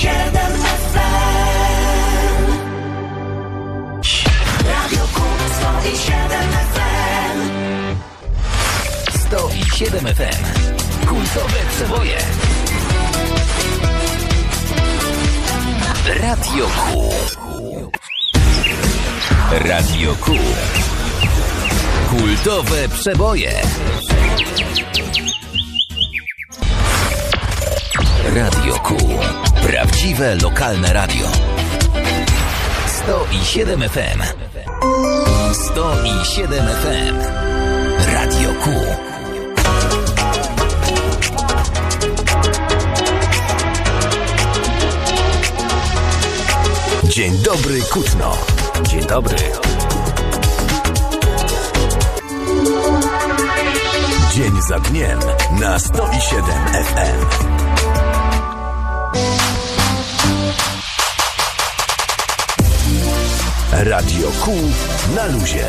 107 FM. Kultowe przeboje. Radio Q. Radio Q. Kultowe przeboje. Prawdziwe lokalne radio. 107 FM. 107 FM. Radio Q. Dzień dobry, Kutno. Dzień dobry. Dzień za dniem na 107 FM. Radio Q na luzie.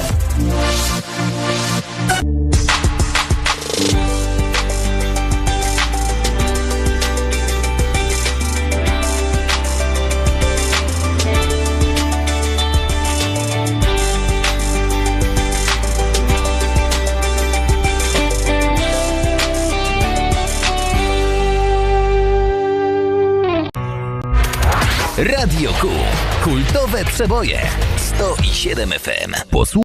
Radio Q. Kultowe przeboje. 107 FM. Posłuchaj.